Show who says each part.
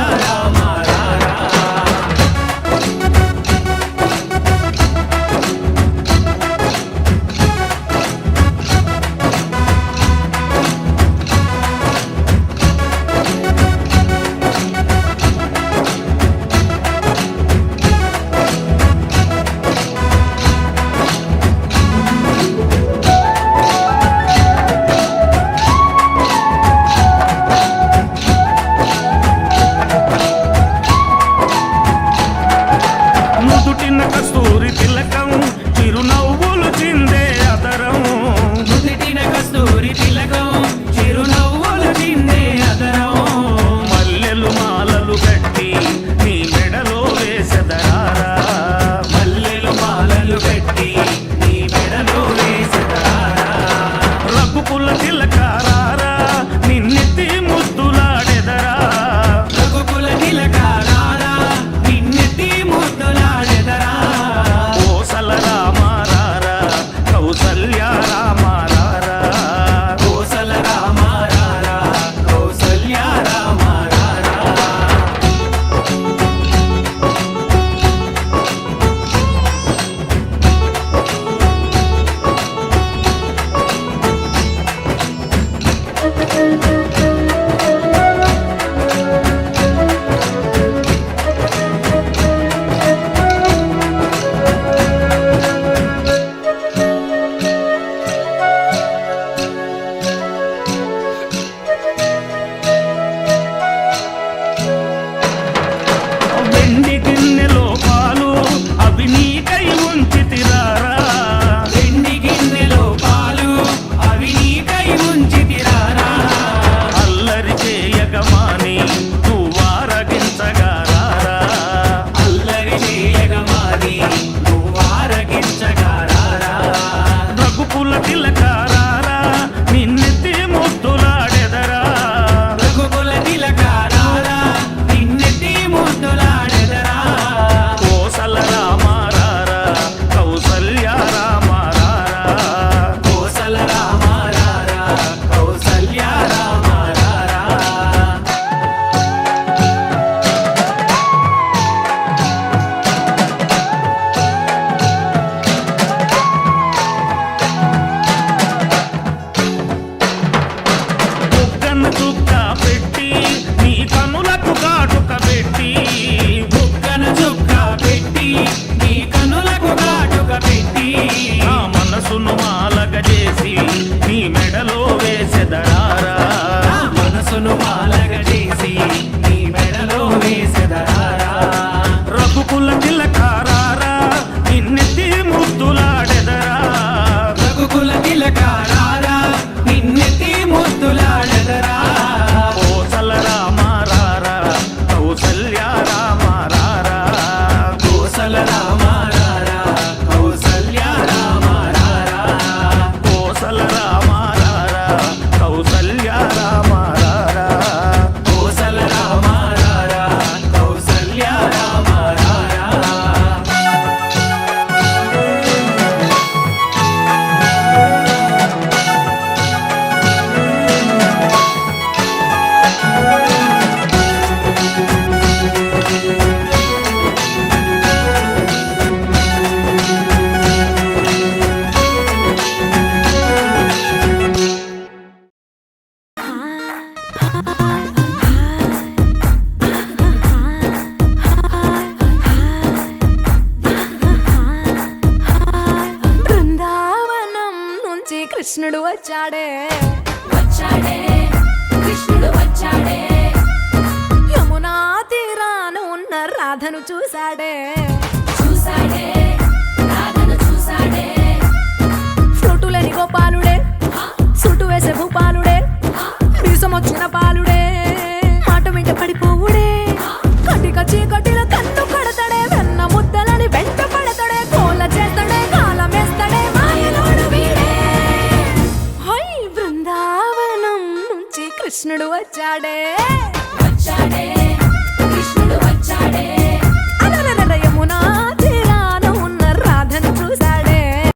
Speaker 1: 야 కస్తూరి తిలకం
Speaker 2: Thank you. వచ్చాడే.
Speaker 3: వచ్చాడే. కృష్ణుడు వచ్చాడే. కృష్ణుడు
Speaker 2: వచ్చాడే.
Speaker 3: వచ్చాడే. కృష్ణుడు వచ్చాడే.